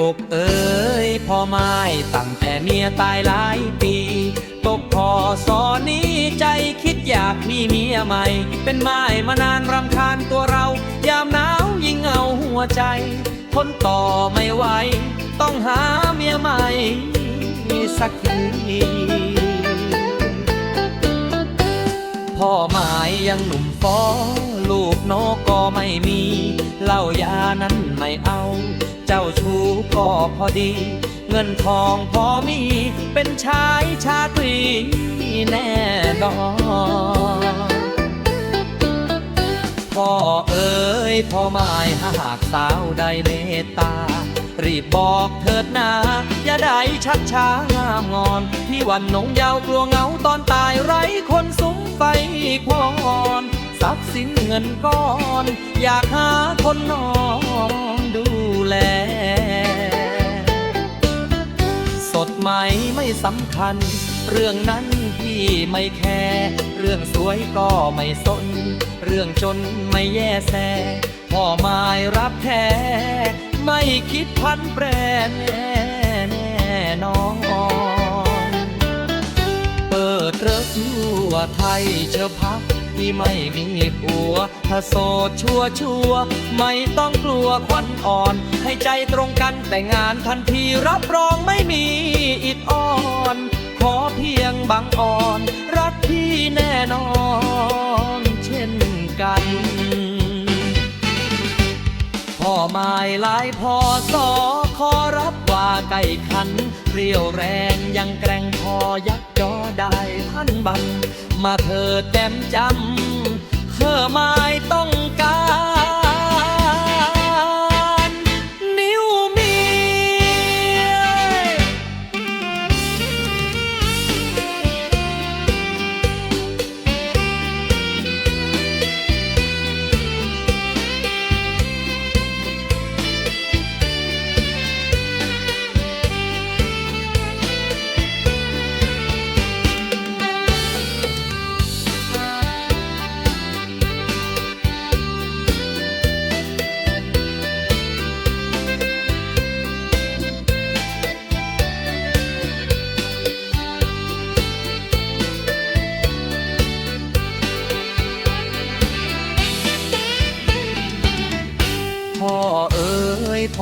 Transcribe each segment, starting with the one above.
อกเอ๋ยพ่อไม้ตั้งแต่เมียตายหลายปี ตกพอสอนนี้ใจคิดอยากมีเมียใหม่ เป็นไม้มานานรำคาญตัวเรา ยามหนาวยิ่งเอาหัวใจ ทนต่อไม่ไหว ต้องหาเมียใหม่สักที พ่อหมายยังหนุ่มฟอลูกนกก็ไม่มีเหล้ายานั้นไม่เอา เจ้าชู้ก็พอดี เงินทองพอมี เป็นชายชาตรีแน่นอนพ่อเอ๋ยพ่อหมายหากสาวใดเมตตา รีบบอกเถิดนาอย่าได้ชักช้างามงอนพี่วันนงยาวกลัวเงาตอนตายไร้คนสุม ไฟควอนทรัพย์สินเงินก้อน อยากหาคนนอนดูแล สดไหม่ไม่สำคัญ เรื่องนั้นพี่ไม่แคร์เรื่องสวยก็ไม่สน เรื่องจนไม่แย่แซพ่อไม้รับแท้ ไม่คิดพันแปรแน่แน่นอน วไทยเชอพักที่ไม่มีผัว ถ้าโสดชัวชัวไม่ต้องกลัวควันอ่อน ให้ใจตรงกันแต่งานทันทีรับรองไม่มีอิดอ่อน ขอเพียงบางอ่อน รักพี่แน่นอนเช่นกันพ่อไม้หลายพอสอขอรับ ไก่ขัน เรียวแรงยังแกร่งพอยักจอได้ท่านบัน มาเธอแต้มจำเธอไม่ต้องการ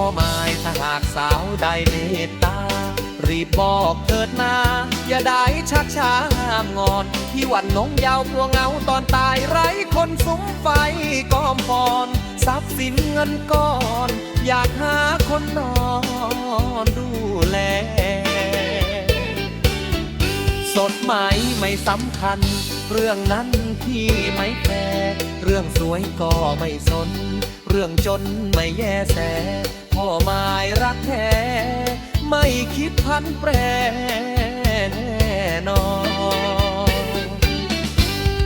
พ่อไม้ถ้าหากสาวใดเมตตา รีบบอกเถิดนา อย่าได้ชักช้างามงอน ที่วันนงยาวกลัวเงาตอนตายไร้คนสุมไฟกอมพรทรัพย์สินเงินก้อน อยากหาคนนอนดูแล สดไหม่ไม่สำคัญ เรื่องนั้นพี่ไม่แคร์เรื่องสวยก็ไม่สน เรื่องจนไม่แย่แส พ่อไม้รักแท้ ไม่คิดพันแปรแน่นอน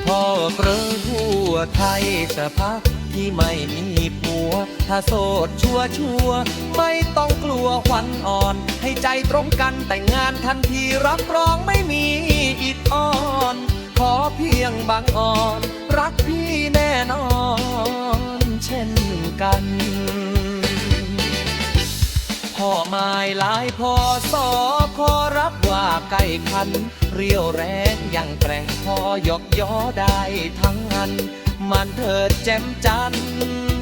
พ่อเกรอทั่วไทยจะพักที่ไม่มีผัว ถ้าโสดชัวชัวไม่ต้องกลัวควันอ่อน ให้ใจตรงกันแต่งงานทันทีรับรองไม่มีอิดอ่อน ขอเพียงบางอ่อน รักพี่แน่นอน เช่นกันพ่อไม้หลายพ่อสอขอรับว่าใกล้คัน เรียวแรงยังแกร่งพอยกย่อได้ทั้งอัน มันเถิดแจ่มจันทร์